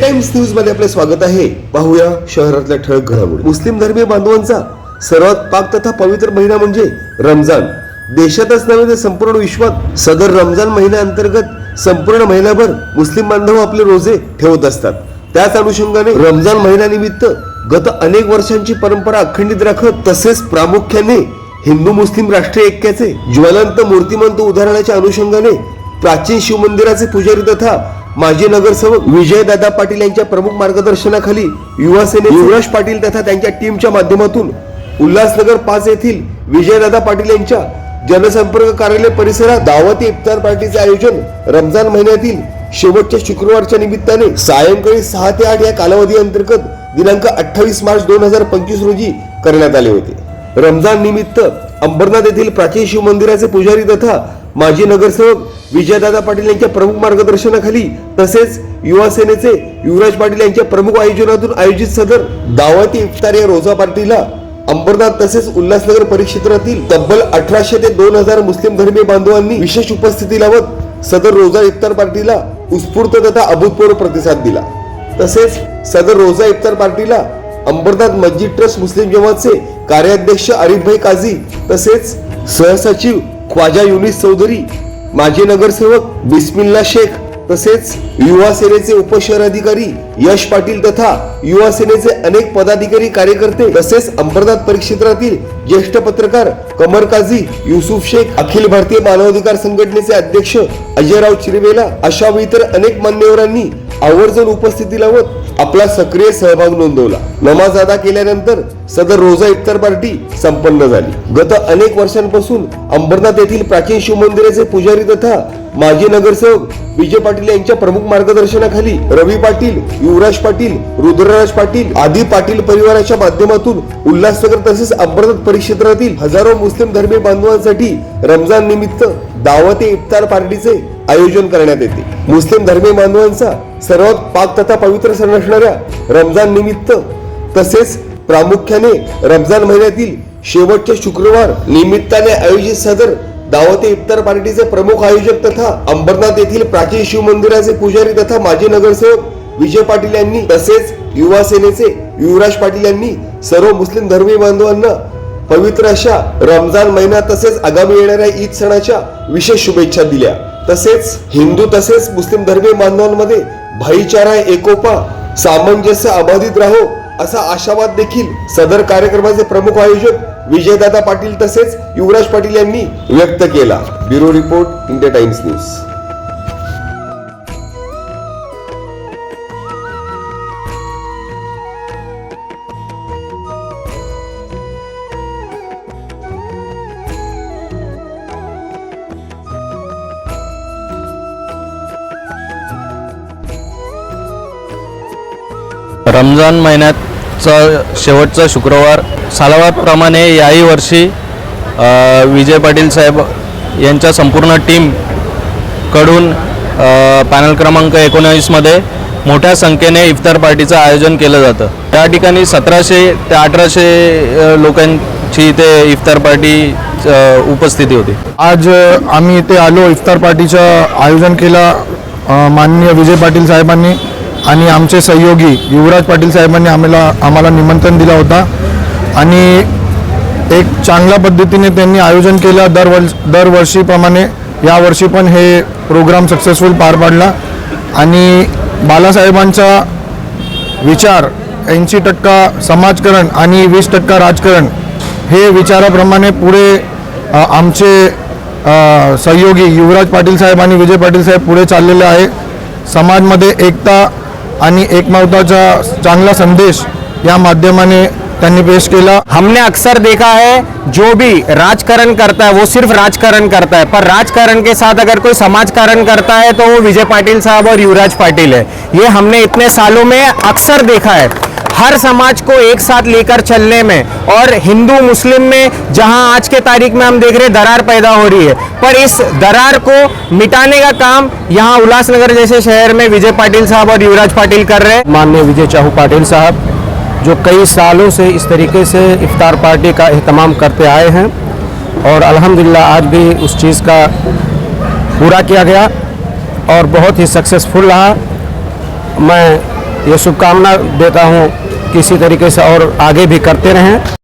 Times न्यूजमध्ये आपले स्वागत आहे. पाहूया शहरातल्या ठळक घडामोडी. मुस्लिम धर्मीय बांधवांचा सर्वात पाक तथा पवित्र महिना म्हणजे रमजान. देशातच नव्हे तर संपूर्ण विश्वात सदर रमजान महिन्याअंतर्गत संपूर्ण महिनाभर मुस्लिम बांधव आपले रोजे ठेवत असतात. त्याच अनुषंगाने रमजान महिन्यानिमित्त गत अनेक वर्षांची परंपरा अखंडित राखत तसेच प्रामुख्याने हिंदू मुस्लिम राष्ट्रीय ऐक्याचे ज्वलंत मूर्तिमंत उदाहरणाच्या अनुषंगाने प्राचीन शिवमंदिराचे पुजारी तथा माजी नगरसेवक विजयदादा पाटील यांच्या प्रमुख मार्गदर्शनाखाली युवा सेने युवराज पाटील तथा त्यांच्या टीमच्या माध्यमातून उल्हासनगर पाच येथील विजयदादा पाटील यांच्या जनसंपर्क कार्यालय परिसरात दावती इफ्तार पार्टीचे आयोजन रमजान महिन्यातील शेवटच्या शुक्रवारच्या निमित्ताने सायंकाळी सहा ते आठ या कालावधी अंतर्गत दिनांक अठ्ठावीस मार्च दोन हजार पंचवीस रोजी करण्यात आले होते. रमजान निमित्त अंबरनाथ येथील प्राचीन शिव मंदिराचे पुजारी तथा माजी नगरसेवक विजयदादा पाटील यांच्या प्रमुख मार्गदर्शनाखाली तसेच युवा सेनेचे युवराज पाटील यांच्या प्रमुख आयोजनातून आयोजित सदर दावती इफ्तार या रोजा पार्टीला अंबरनाथ तसेच उल्हासनगर परिक्षेत्रातील तब्बल अठराशे ते दोन हजार मुस्लिम धर्मीय बांधवांनी विशेष उपस्थिती लावत सदर रोजा इफ्तार पार्टीला उत्स्फूर्त तथा अभूतपूर्व प्रतिसाद दिला. तसेच सदर रोजा इफ्तार पार्टीला अंबरनाथ मस्जिद ट्रस्ट मुस्लिम जमातचे कार्याध्यक्ष आरिफभाई काझी तसेच सहसचिव ख्वाजा युनिस चौधरी माजी नगरसेवक बिस्मिल्ला शेख तसेच युवा सेनेचे उपशहराधिकारी यश पाटील तथा युवा सेनेचे अनेक पदाधिकारी कार्यकर्ते तसेच अंबरनाथ परिक्षेत्रातील ज्येष्ठ पत्रकार कमर काझी युसुफ शेख अखिल भारतीय मानवाधिकार संघटनेचे अध्यक्ष अजयराव चिरवेला अशा इतर अनेक मान्यवरांनी आवर्जून उपस्थिती लावत आपला सक्रिय सहभाग नोंदवला. नमाज अदा केल्यानंतर सदर रोजा इफ्तार पार्टी संपन्न झाली. गत अनेक वर्षांपासून अंबरनाथ येथील प्राचीन शिव मंदिराचे पुजारी तथा माजी नगरसेवक विजय पाटील यांच्या प्रमुख मार्गदर्शनाखाली रवी पाटील युवराज पाटील रुद्रराज पाटील आदी पाटील परिवाराच्या माध्यमातून उल्हासनगर तसेच अंबरनाथ परिक्षेत्रातील हजारो मुस्लिम धर्मीय बांधवांसाठी रमजान निमित्त दावत ए इफ्तार पार्टीचे आयोजन करण्यात येते. मुस्लिम धर्मीय बांधवांचा सर्वात पाक तथा पवित्र सण असणाऱ्या रमजान निमित्त तसेच प्रामुख्याने रमजान महिन्यातील शेवटचे शुक्रवार निमित्ताने आयोजित सदर दावते इफ्तार पार्टीचे प्रमुख आयोजक तथा अंबरनाथ येथील प्राचीन शिव मंदिराचे पुजारी तथा माजी नगरसेवक विजय पाटील यांनी तसेच युवा सेनेचे युवराज पाटील यांनी सर्व मुस्लिम धर्मीय बांधवांना पवित्र अशा रमजान महिना तसेच आगामी येणाऱ्या ईद सणाच्या विशेष शुभेच्छा दिल्या. तसेच हिंदू तसेच मुस्लिम धर्मीय बांधवांमध्ये भाईचारा एकोपा सामंजस्य अबाधित राहो असा आशावाद देखील सदर कार्यक्रमाचे प्रमुख आयोजक विजयदादा पाटील तसेच युवराज पाटील यांनी व्यक्त केला. Bureau report India Times news. Ramzan महिन्यात महिन्याचा शेवटचा शुक्रवार. सालावाप्रमाणे याही वर्षी विजय पाटील साहेब यांच्या संपूर्ण टीमकडून पॅनल क्रमांक एकोणावीसमध्ये मोठ्या संख्येने इफ्तार पार्टीचं आयोजन केलं जातं. त्या ठिकाणी सतराशे ते अठराशे लोकांची इथे इफ्तार पार्टी उपस्थिती होती. आज आम्ही इथे आलो इफ्तार पार्टीचं आयोजन केलं माननीय विजय पाटील साहेबांनी. आणि आमचे सहयोगी युवराज पाटील साहेबांनी आम्हाला आम्हाला निमंत्रण दिलं होता. आणि एक चांगल्या पद्धतीने त्यांनी आयोजन केलं. दरवर्ष दरवर्षीप्रमाणे यावर्षी पण हे प्रोग्राम सक्सेसफुल पार पाडला. आणि बालासाहेबांचा विचार ऐंशी टक्का समाजकारण आणि वीस टक्का राजकारण हे विचाराप्रमाणे पुढे आमचे सहयोगी युवराज पाटील साहेब आणि विजय पाटील साहेब पुढे चाललेले आहे. समाजमध्ये एकता आणि एकमताचा चांगला संदेश या माध्यमाने त्यांनी पेश केला. हमने अक्सर देखा है जो भी राजकारण करता है वो सिर्फ राजकारण करता है। पर राजकारण के साथ अगर कोई समाजकारण करता है तो वो विजय पाटिल साहब और युवराज पाटिल है। ये हमने इतने सालों में अक्सर देखा है। हर समाज को एक साथ लेकर चलने में और हिंदू मुस्लिम में जहाँ आज के तारीख में हम देख रहे हैं, दरार पैदा हो रही है। पर इस दरार को मिटाने का काम यहाँ उल्लासनगर जैसे शहर में विजय पाटिल साहब और युवराज पाटिल कर रहे हैं। माननीय विजय चाहू पाटिल साहब, जो कई सालों से इस तरीके से इफ्तार पार्टी का अहतमाम करते आए हैं और अल्हम्दुलिल्लाह आज भी उस चीज़ का पूरा किया गया और बहुत ही सक्सेसफुल रहा। मैं ये शुभकामना देता हूँ। किसी तरीके से और आगे भी करते रहें।